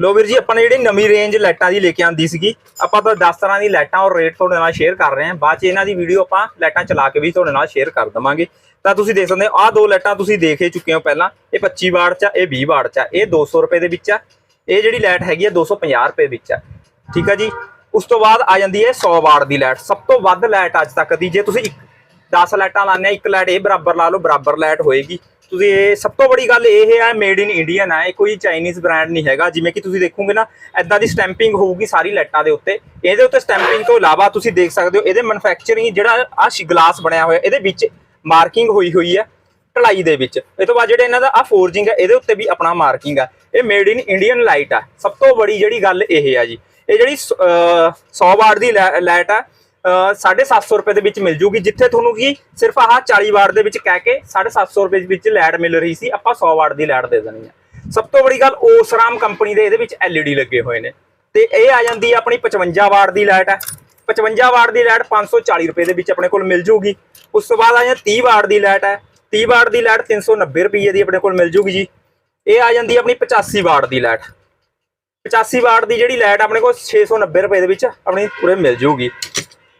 ਲੋ ਵੀਰ ਜੀ, ਆਪਾਂ ਨੇ ਜਿਹੜੀ ਨਵੀਂ ਰੇਂਜ ਲਾਈਟਾਂ ਦੀ ਲੈ ਕੇ ਆਂਦੀ ਸੀਗੀ, ਆਪਾਂ ਤਾਂ 10 ਤਰ੍ਹਾਂ ਦੀ ਲਾਈਟਾਂ ਔਰ ਰੇਟ ਤੁਹਾਡੇ ਨਾਲ ਸ਼ੇਅਰ ਕਰ ਰਹੇ ਹਾਂ। ਬਾਅਦ ਚ ਇਹਨਾਂ ਦੀ ਵੀਡੀਓ ਆਪਾਂ ਲਾਈਟਾਂ ਚਲਾ ਕੇ ਵੀ ਤੁਹਾਡੇ ਨਾਲ ਸ਼ੇਅਰ ਕਰ ਦਵਾਂਗੇ। ਤਾਂ ਤੁਸੀਂ ਦੇਖ ਸਕਦੇ ਹੋ, ਆਹ ਦੋ ਲਾਈਟਾਂ ਤੁਸੀਂ ਦੇਖ ਹੀ ਚੁੱਕੇ ਹੋ ਪਹਿਲਾਂ। ਇਹ 25 ਵਾਟ ਚ ਇਹ 20 ਵਾਟ ਚ ਆ, ਇਹ 200 ਰੁਪਏ ਦੇ ਵਿੱਚ ਆ। ਇਹ ਜਿਹੜੀ ਲਾਈਟ ਹੈਗੀ ਆ 250 ਰੁਪਏ ਵਿੱਚ ਆ। ਠੀਕ ਆ ਜੀ? ਉਸ ਤੋਂ ਬਾਅਦ ਆ ਜਾਂਦੀ ਹੈ 100 ਵਾਟ ਦੀ ਲਾਈਟ। ਸਭ ਤੋਂ ਵੱਧ ਲਾਈਟ ਅੱਜ ਤੱਕ ਦੀ, ਜੇ ਤੁਸੀਂ ਇੱਕ 10 ਲਾਈਟਾਂ ਲਾਉਂਦੇ ਆ, ਇੱਕ ਲਾਈਟ ਇਹ ਬਰਾਬਰ ਲਾ ਲਓ, ਬਰਾਬਰ ਲਾਈਟ ਹੋਏਗੀ। ਤੁਸੀਂ ਇਹ ਸਭ ਤੋਂ ਬੜੀ ਗੱਲ ਇਹ ਹੈ ਮੇਡ ਇਨ ਇੰਡੀਅਨ ਹੈ ਇਹ ਕੋਈ ਚਾਈਨੀਜ਼ ਬ੍ਰਾਂਡ ਨਹੀਂ ਹੈਗਾ। ਜਿਵੇਂ ਕਿ ਤੁਸੀਂ ਦੇਖੋਗੇ ਨਾ ਐਦਾਂ ਦੀ ਸਟੈਂਪਿੰਗ ਹੋਊਗੀ ਸਾਰੀ ਲਾਈਟਾਂ ਦੇ ਉੱਤੇ। ਇਹਦੇ ਉੱਤੇ ਸਟੈਂਪਿੰਗ ਤੋਂ ਇਲਾਵਾ ਤੁਸੀਂ ਦੇਖ ਸਕਦੇ ਹੋ, ਇਹਦੇ ਮੈਨੂਫੈਕਚਰਿੰਗ ਜਿਹੜਾ ਆ ਗਲਾਸ ਬਣਿਆ ਹੋਇਆ, ਇਹਦੇ ਵਿੱਚ ਮਾਰਕਿੰਗ ਹੋਈ ਹੋਈ ਹੈ ਢਲਾਈ ਦੇ ਵਿੱਚ। ਇਹ ਤੋਂ ਬਾਅਦ ਜਿਹੜਾ ਇਹਨਾਂ ਦਾ ਆ ਫੋਰਜਿੰਗ ਹੈ, ਇਹਦੇ ਉੱਤੇ ਵੀ ਆਪਣਾ ਮਾਰਕਿੰਗ ਹੈ। ਇਹ ਮੇਡ ਇਨ ਇੰਡੀਅਨ ਲਾਈਟ ਆ। ਸਭ ਤੋਂ ਬੜੀ ਜਿਹੜੀ ਗੱਲ ਇਹ ਹੈ ਜੀ। ਇਹ ਜਿਹੜੀ 100 ਵਾਟ ਦੀ ਲਾਈਟ ਆ 750 ਰੁਪਏ ਦੇ ਵਿੱਚ ਮਿਲ ਜੂਗੀ, ਜਿੱਥੇ ਤੁਹਾਨੂੰ ਕੀ ਸਿਰਫ ਆਹ 40 ਵਾਟ ਦੇ ਵਿੱਚ ਕਹਿ ਕੇ 750 ਰੁਪਏ ਦੇ ਵਿੱਚ ਲਾਈਟ ਮਿਲ ਰਹੀ ਸੀ, ਆਪਾਂ 100 ਵਾਟ ਦੀ ਲਾਈਟ ਦੇ ਦੇਣੀ ਆ। ਸਭ ਤੋਂ ਬੜੀ ਗੱਲ, ਓਸਰਾਮ ਕੰਪਨੀ ਦੇ ਇਹਦੇ ਵਿੱਚ LED ਲੱਗੇ ਹੋਏ ਨੇ। ਤੇ ਇਹ ਆ ਜਾਂਦੀ ਹੈ ਆਪਣੀ 55 ਵਾਟ ਦੀ ਲਾਈਟ ਹੈ 55 ਵਾਟ ਦੀ ਲਾਈਟ 540 ਰੁਪਏ ਦੇ ਵਿੱਚ ਆਪਣੇ ਕੋਲ ਮਿਲ ਜੂਗੀ। ਉਸ ਤੋਂ ਬਾਅਦ ਆ ਜਾਂਦੀ 30 ਵਾਟ ਦੀ ਲਾਈਟ ਹੈ 30 ਵਾਟ ਦੀ ਲਾਈਟ 390 ਰੁਪਏ ਦੀ ਆਪਣੇ ਕੋਲ ਮਿਲ ਜੂਗੀ ਜੀ। ਇਹ ਆ ਜਾਂਦੀ ਆਪਣੀ 85 ਵਾਟ ਦੀ ਲਾਈਟ 85 ਵਾਟ ਦੀ ਜਿਹੜੀ ਲਾਈਟ ਆਪਣੇ ਕੋਲ 690 ਰੁਪਏ ਦੇ ਵਿੱਚ ਆਪਣੀ ਪੂਰੇ ਮਿਲ ਜੂਗੀ।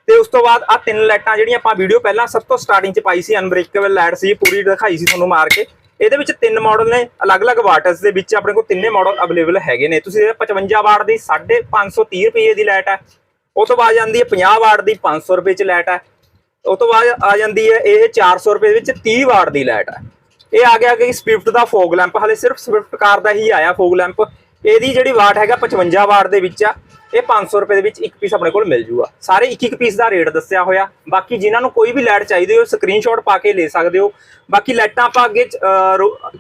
ਤੇ ਉਸ ਤੋਂ ਬਾਅਦ ਆ ਤਿੰਨ ਲਾਈਟਾਂ ਜਿਹੜੀਆਂ ਆਪਾਂ ਵੀਡੀਓ ਪਹਿਲਾਂ ਸਭ ਤੋਂ ਸਟਾਰਟਿੰਗ 'ਚ ਪਾਈ ਸੀ ਅਨਬ੍ਰੇਕੇਬਲ ਲਾਈਟ ਸੀ, ਪੂਰੀ ਦਿਖਾਈ ਸੀ ਤੁਹਾਨੂੰ ਮਾਰ ਕੇ। ਇਹਦੇ ਵਿੱਚ ਤਿੰਨ ਮਾਡਲ ਨੇ, ਅਲੱਗ-ਅਲੱਗ ਵਾਟਸ ਦੇ ਵਿੱਚ ਆਪਣੇ ਕੋਲ ਤਿੰਨੇ ਮਾਡਲ ਅਵੇਲੇਬਲ ਹੈਗੇ ਨੇ। ਤੁਸੀਂ ਇਹ 55 ਵਾਟ ਦੀ 530 ਰੁਪਏ ਦੀ ਲਾਈਟ ਹੈ। ਉਸ ਤੋਂ ਬਾਅਦ ਜਾਂਦੀ ਹੈ 50 ਵਾਟ ਦੀ 500 ਰੁਪਏ 'ਚ ਲਾਈਟ ਹੈ। ਉਹ ਤੋਂ ਬਾਅਦ ਆ ਜਾਂਦੀ ਹੈ ਇਹ 400 ਰੁਪਏ ਵਿੱਚ 30 ਵਾਟ ਦੀ ਲਾਈਟ ਹੈ। ਇਹ ਆ ਗਿਆ ਕਿ ਸਵਿਫਟ ਦਾ ਫੋਗ ਲੈਂਪ ਹਲੇ ਸਿਰਫ ਸਵਿਫਟ ਕਾਰ ਦਾ ਹੀ ਆਇਆ ਫੋਗ ਲੈਂਪ ਇਹਦੀ ਜਿਹੜੀ ਵਾਟ ਹੈਗਾ 55 ਵਾਟ ਦੇ ਵਿੱਚ ਆ, ਇਹ 500 ਰੁਪਏ ਦੇ ਵਿੱਚ ਇੱਕ ਪੀਸ ਆਪਣੇ ਕੋਲ ਮਿਲ ਜੂਗਾ। ਸਾਰੇ ਇੱਕ ਇੱਕ ਪੀਸ ਦਾ ਰੇਟ ਦੱਸਿਆ ਹੋਇਆ। ਬਾਕੀ ਜਿਨ੍ਹਾਂ ਨੂੰ ਕੋਈ ਵੀ ਲਾਈਟ ਚਾਹੀਦੀ ਹੋ ਸਕਰੀਨਸ਼ਾਟ ਪਾ ਕੇ ਲੈ ਸਕਦੇ ਹੋ। ਬਾਕੀ ਲਾਈਟਾਂ ਆਪਾਂ ਅੱਗੇ ਰੋ-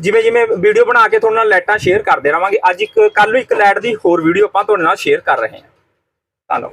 ਜਿਵੇਂ ਜਿਵੇਂ ਵੀਡੀਓ ਬਣਾ ਕੇ ਤੁਹਾਡੇ ਨਾਲ ਲਾਈਟਾਂ ਸ਼ੇਅਰ ਕਰਦੇ ਰਵਾਂਗੇ। ਅੱਜ ਇੱਕ ਕੱਲ ਨੂੰ ਇੱਕ ਲਾਈਟ ਦੀ ਹੋਰ ਵੀਡੀਓ ਆਪਾਂ ਤੁਹਾਡੇ ਨਾਲ ਸ਼ੇਅਰ ਕਰ ਰਹੇ ਹਾਂ। ਧੰਨਵਾਦ।